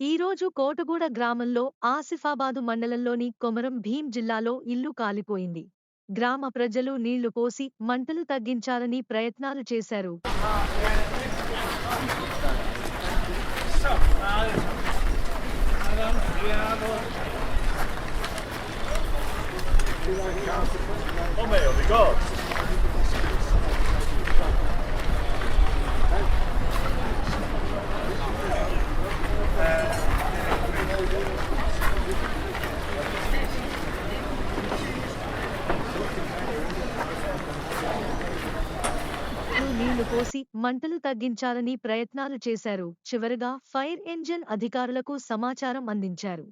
ఈరోజు కోటగూడ గ్రామంలో ఆసిఫాబాదు మండలంలోని కొమరం భీం జిల్లాలో ఇల్లు కాలిపోయింది గ్రామ ప్రజలు నీళ్ళు పోసి మంటలు తగ్గించాలని ప్రయత్నాలు చేశారు Oh my God. నీళ్ళు పోసి మంటలు తగ్గించాలని ప్రయత్నాలు చేశారు. చివరగా ఫైర్ ఇంజిన్ అధికారులకు సమాచారం అందించారు.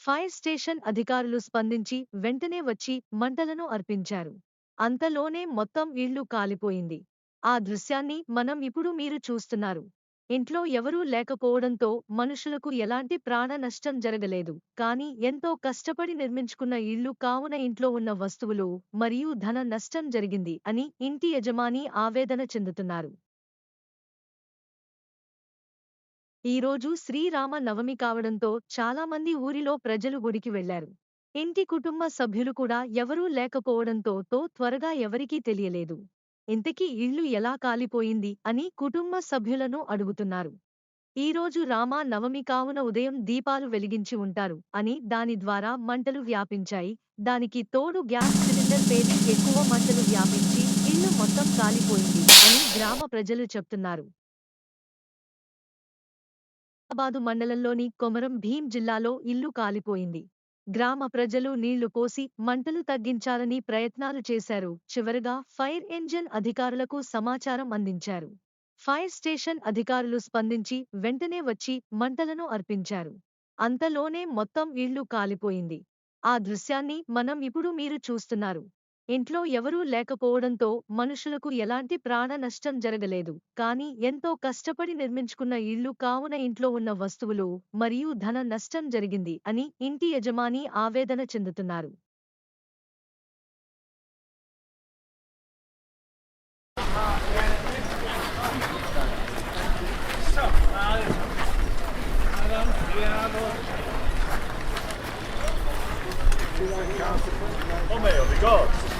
ఫైర్ స్టేషన్ అధికారులు స్పందించి వెంటనే వచ్చి మంటలను అర్పించారు. అంతలోనే మొత్తం ఇళ్ళు కాలిపోయింది. ఆ దృశ్యాన్ని మనం ఇప్పుడు మీరు చూస్తున్నారు. ఇంట్లో ఎవరూ లేకపోవడంతో మనుషులకు ఎలాంటి ప్రాణ నష్టం జరగలేదు. కానీ ఎంతో కష్టపడి నిర్మించుకున్న ఇల్లు కావున ఇంట్లో ఉన్న వస్తువులు మరియు ధన నష్టం జరిగింది అని ఇంటి యజమాని ఆవేదన చెందుతున్నారు. ఈరోజు శ్రీరామ నవమి కావడంతో చాలామంది ఊరిలో ప్రజలు గుడికి వెళ్ళారు ఇంటి కుటుంబ సభ్యులు కూడా ఎవరూ లేకపోవడంతో తో త్వరగా ఎవరికీ తెలియలేదు. ఇంతకీ ఇల్లు ఎలా కాలిపోయింది? అని కుటుంబ సభ్యులను అడుగుతున్నారు. ఈరోజు రామా నవమి కావున ఉదయం దీపాలు వెలిగించి ఉంటారు అని దాని ద్వారా మంటలు వ్యాపించాయి. దానికి తోడు గ్యాస్ సిలిండర్ పేరు ఎక్కువ మంటలు వ్యాపించి ఇల్లు మొత్తం కాలిపోయింది అని గ్రామ ప్రజలు చెప్తున్నారు. హైదరాబాదు మండలంలోని కొమరం భీం జిల్లాలో ఇల్లు కాలిపోయింది. గ్రామ ప్రజలు నీళ్ళు పోసి మంటలు తగ్గించాలని ప్రయత్నాలు చేశారు. చివరగా ఫైర్ ఇంజిన్ అధికారులకు సమాచారం అందించారు. ఫైర్ స్టేషన్ అధికారులు స్పందించి వెంటనే వచ్చి మంటలను అర్పించారు. అంతలోనే మొత్తం ఇళ్ళు కాలిపోయింది. ఆ దృశ్యాన్ని మనం ఇప్పుడు మీరు చూస్తున్నారు. ఇంట్లో ఎవరూ లేకపోవడంతో మనుషులకు ఎలాంటి ప్రాణ నష్టం జరగలేదు. కానీ ఎంతో కష్టపడి నిర్మించుకున్న ఇళ్ళు కావున ఇంట్లో ఉన్న వస్తువులు మరియు ధన నష్టం జరిగింది అని ఇంటి యజమాని ఆవేదన చెందుతున్నారు. Oh